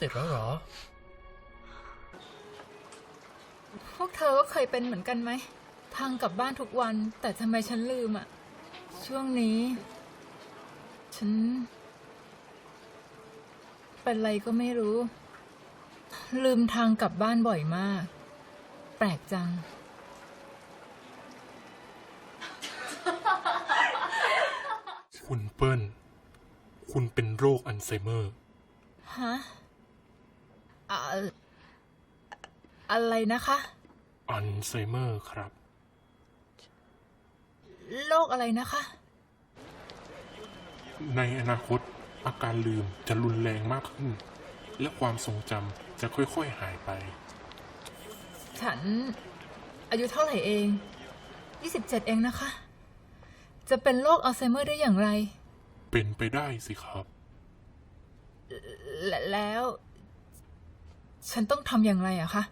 อาบน้ำเสร็จแล้วเหรอ พวกเธอก็เคยเป็นเหมือนกันไหม ทางกลับบ้านทุกวัน แต่ทำไมฉันลืมอะช่วงนี้ ฉัน เป็นอะไรก็ไม่รู้ ลืมทางกลับบ้านบ่อยมาก แปลกจังคุณเปิ้ล คุณเป็นโรคอัลไซเมอร์ ฮะ อะอะไรนะคะอัลไซเมอร์ครับ โรคอะไรนะคะ ในอนาคตอาการลืมจะรุนแรงมากขึ้น และความทรงจำจะค่อยๆหายไป ฉัน อายุเท่าไหร่เอง 27 เองนะคะ จะเป็นโรคอัลไซเมอร์ได้อย่างไร เป็นไปได้สิครับ และแล้ว ฉันต้องทำอย่างไรอะคะ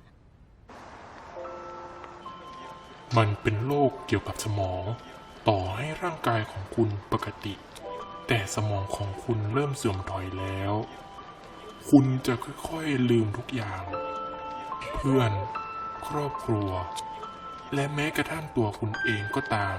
มันเป็นโรคเกี่ยวกับสมอง ต่อให้ร่างกายของคุณปกติ แต่สมองของคุณเริ่มเสื่อมถอยแล้ว คุณจะค่อยๆลืมทุกอย่าง เพื่อน ครอบครัว และแม้กระทั่งตัวคุณเองก็ตาม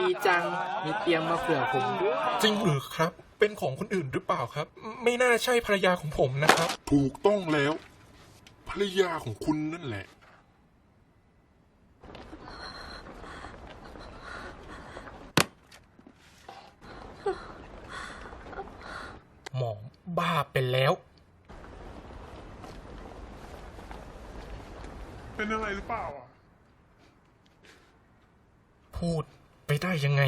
ดีจัง มีเตียงมาเผื่อผมด้วยจริงหรือครับ เป็นของคนอื่นหรือเปล่าครับ ไม่น่าใช่ภรรยาของผมนะครับ ถูกต้องแล้ว ภรรยาของคุณนั่นแหละ หมอบ้าเป็นแล้ว เป็นอะไรหรือเปล่าอะ พูดไปได้ ยังไง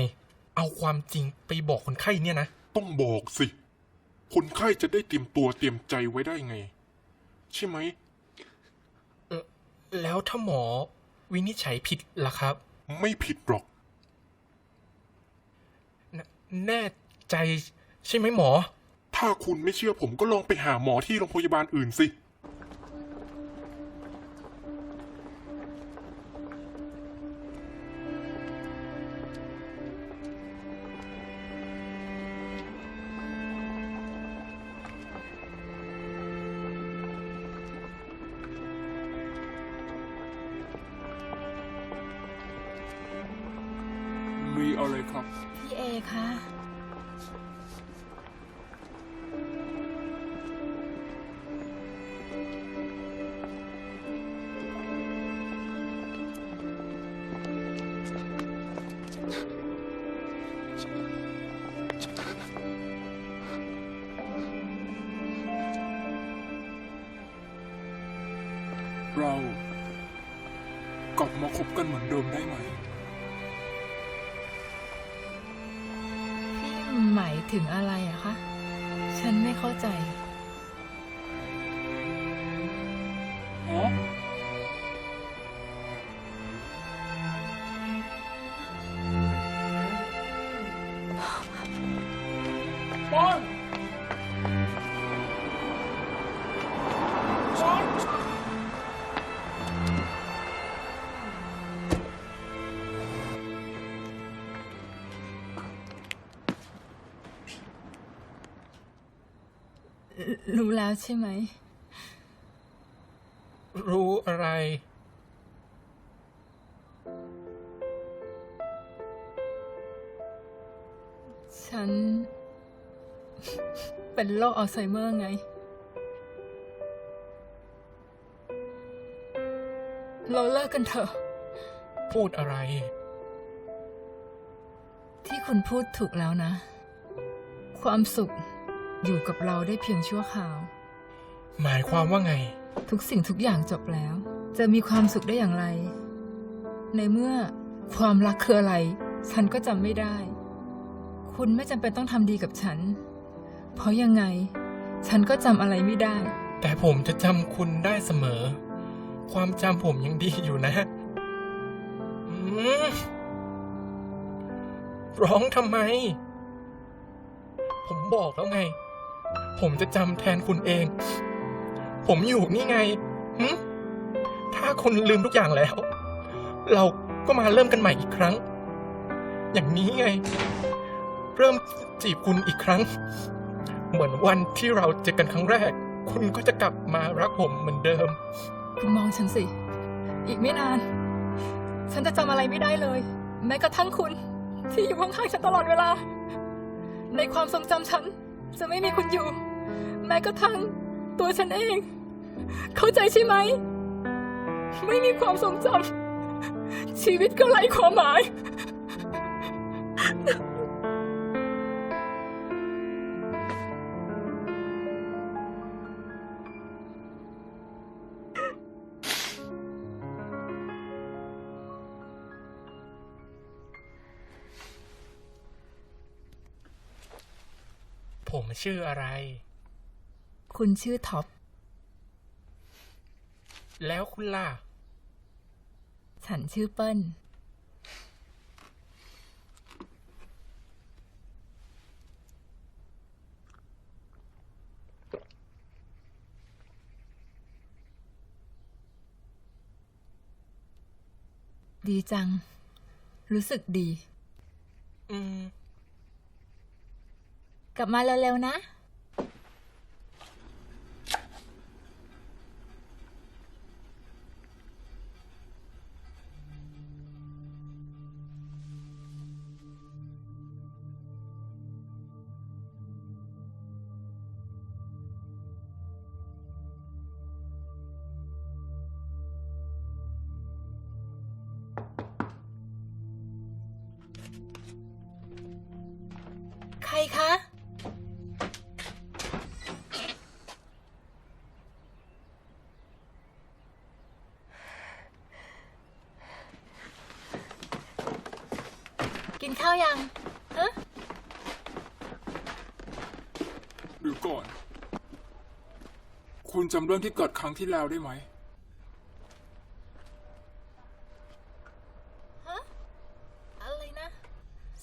เอาความจริงไปบอกคนไข้เนี่ยนะ ต้องบอกสิ คนไข้จะได้เตรียมตัวเตรียมใจไว้ได้ไง ใช่ไหม เออแล้วถ้าหมอวินิจฉัยผิดล่ะครับ ไม่ผิดหรอกแน่ใจใช่ไหมหมอ ถ้าคุณไม่เชื่อผมก็ลองไปหาหมอที่โรงพยาบาลอื่นสิ มีอะไรครับ พี่เอคะ มายถึงอะไรอะคะ ฉันไม่เข้าใจ รู้แล้วใช่ไหม รู้อะไร ฉัน เป็นโรคอัลไซเมอร์ไง เราเลิกกันเถอะ พูดอะไร ที่คุณพูดถูกแล้วนะ ความสุข อยู่กับเราได้เพียงชั่วคราว หมายความว่าไง ทุกสิ่งทุกอย่างจบแล้ว จะมีความสุขได้อย่างไร ในเมื่อความรักคืออะไร ฉันก็จำไม่ได้ คุณไม่จำเป็นต้องทำดีกับฉัน เพราะยังไง ฉันก็จำอะไรไม่ได้ แต่ผมจะจำคุณได้เสมอ ความจำผมยังดีอยู่นะอืมร้องทำไม ผมบอกแล้วไง ผมจะจำแทนคุณเอง ผมอยู่นี่ไงหึถ้าคุณลืมทุกอย่างแล้ว เราก็มาเริ่มกันใหม่อีกครั้ง อย่างนี้ไง เริ่มจีบคุณอีกครั้ง เหมือนวันที่เราเจอกันครั้งแรก คุณก็จะกลับมารักผมเหมือนเดิม คุณมองฉันสิ อีกไม่นาน ฉันจะจำอะไรไม่ได้เลย แม้กระทั่งคุณ ที่อยู่ข้างๆฉันตลอดเวลา ในความทรงจำฉัน จะไม่มีคุณอยู่ แม้กระทั่งตัวฉันเอง เข้าใจใช่ไหม ไม่มีความทรงจำชีวิตก็ไร้ความหมาย ผมชื่ออะไร คุณชื่อท็อป แล้วคุณล่ะ ฉันชื่อเปิ้ล ดีจัง รู้สึกดี อืม กลับมาเร็วๆนะาวยังฮะหรือก่อน คุณจำเรื่องที่เกิดครั้งที่แล้วได้ไหมอะไรนะ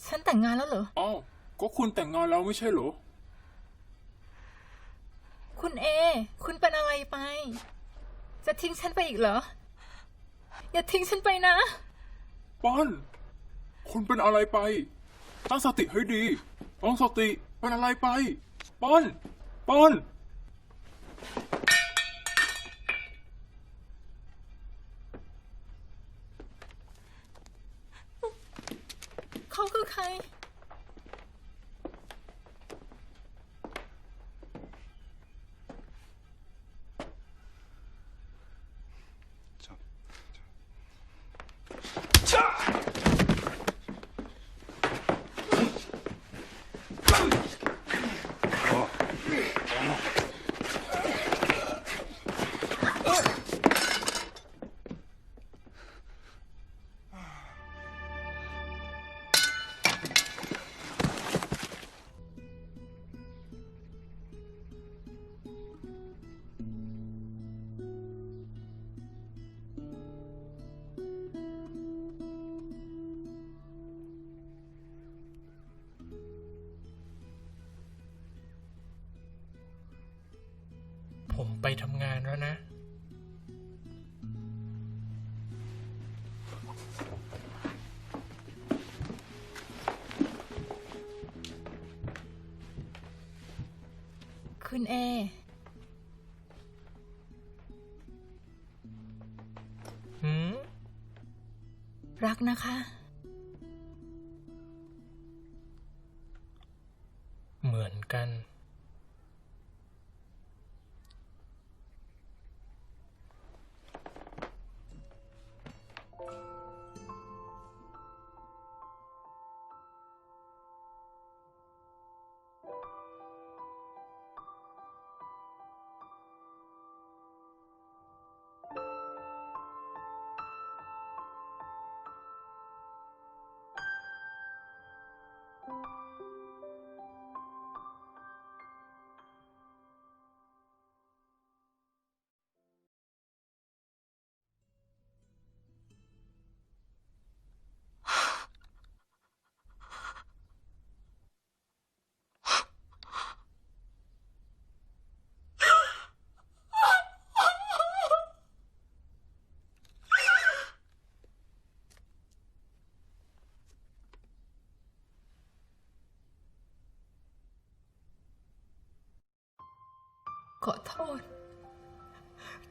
ฉันแต่งงานแล้วเหรอ อ้าว ก็คุณแต่งงานแล้วไม่ใช่เหรอ คุณเอ คุณเป็นอะไรไป จะทิ้งฉันไปอีกเหรอ อย่าทิ้งฉันไปนะ ป้อน คุณเป็นอะไรไป ตั้งสติให้ดีตั้งสติเป็นอะไรไปปอนปอน ไปทำงานแล้วนะ คุณเอ หืรักนะคะ ขอโทษ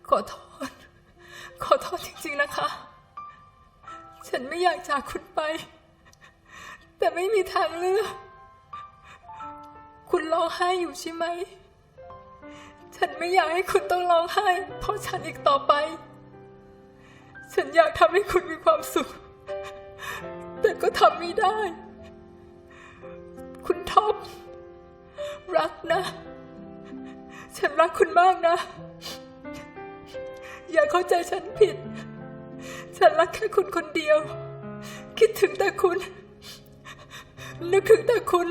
ขอโทษ ขอโทษจริงๆนะคะ ฉันไม่อยากจากคุณไป แต่ไม่มีทางเลือก คุณร้องไห้อยู่ใช่ไหม ฉันไม่อยากให้คุณต้องร้องไห้ เพราะฉันอีกต่อไป ฉันอยากทำให้คุณมีความสุข แต่ก็ทำไม่ได้ คุณท็อปรักนะ ฉันรักคุณมากนะ อย่าเข้าใจฉันผิด ฉันรักแค่คุณคนเดียว คิดถึงแต่คุณ นึกถึงแต่คุณ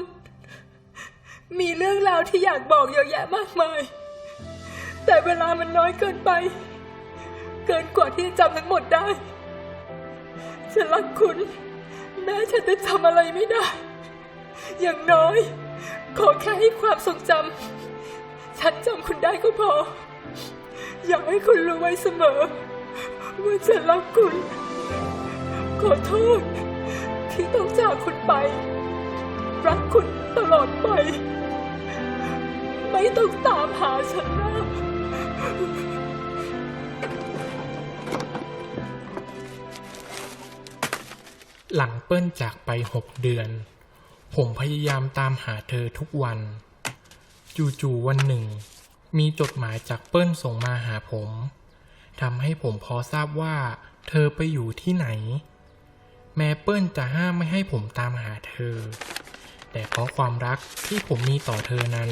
มีเรื่องราวที่อยากบอกเยอะแยะมากมาย แต่เวลามันน้อยเกินไป เกินกว่าที่จะจำทั้งหมดได้ ฉันรักคุณ แม้ฉันจะจำอะไรไม่ได้ อย่างน้อย ขอแค่ให้ความทรงจำ ฉันจำคุณได้ก็พอ อยากให้คุณรู้ไว้เสมอ ว่าฉันรักคุณ ขอโทษ ที่ต้องจากคุณไป รักคุณตลอดไป ไม่ต้องตามหาฉันนะหลังเปิ้ลจากไปหกเดือน ผมพยายามตามหาเธอทุกวัน จู่ๆวันหนึ่ง มีจดหมายจากเปิ้ลส่งมาหาผมทำให้ผมพอทราบว่า เธอไปอยู่ที่ไหน แม้เปิ้ลจะห้ามไม่ให้ผมตามหาเธอ แต่เพราะความรักที่ผมมีต่อเธอนั้น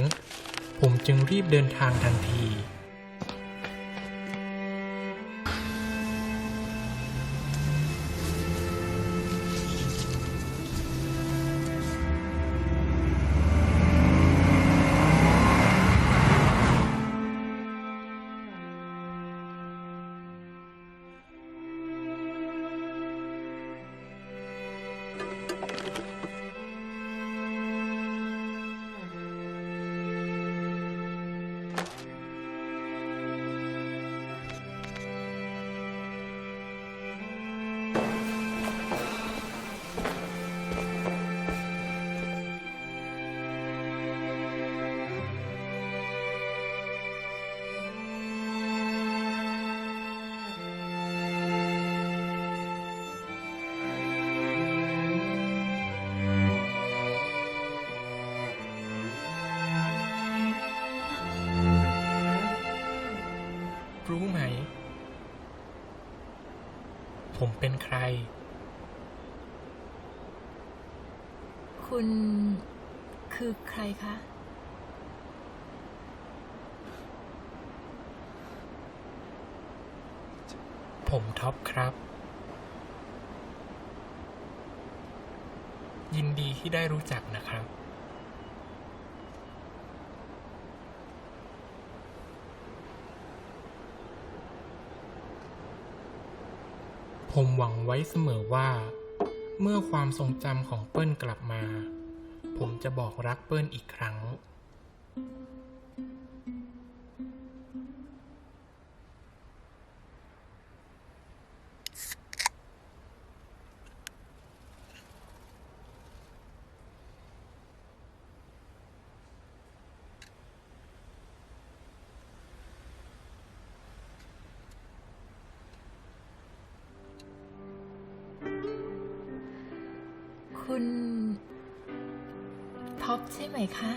ผมจึงรีบเดินทางทันที เป็นใคร คุณคือใครคะ ผมท็อปครับ ยินดีที่ได้รู้จักนะครับ ผมหวังไว้เสมอว่า เมื่อความทรงจำของเปิ้ลกลับมา ผมจะบอกรักเปิ้ลอีกครั้ง คุณท็อปใช่ไหมคะ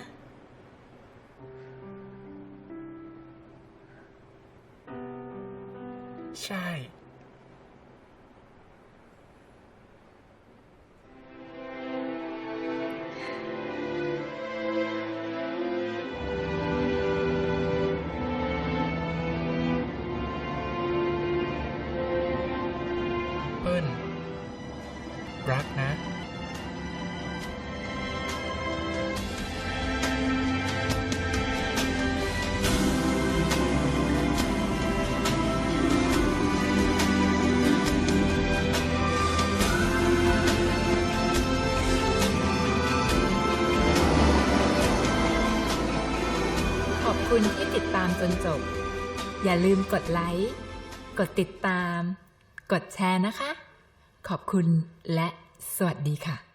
ใช่ จนจบ อย่าลืมกดไลค์ กดติดตาม กดแชร์นะคะ ขอบคุณและสวัสดีค่ะ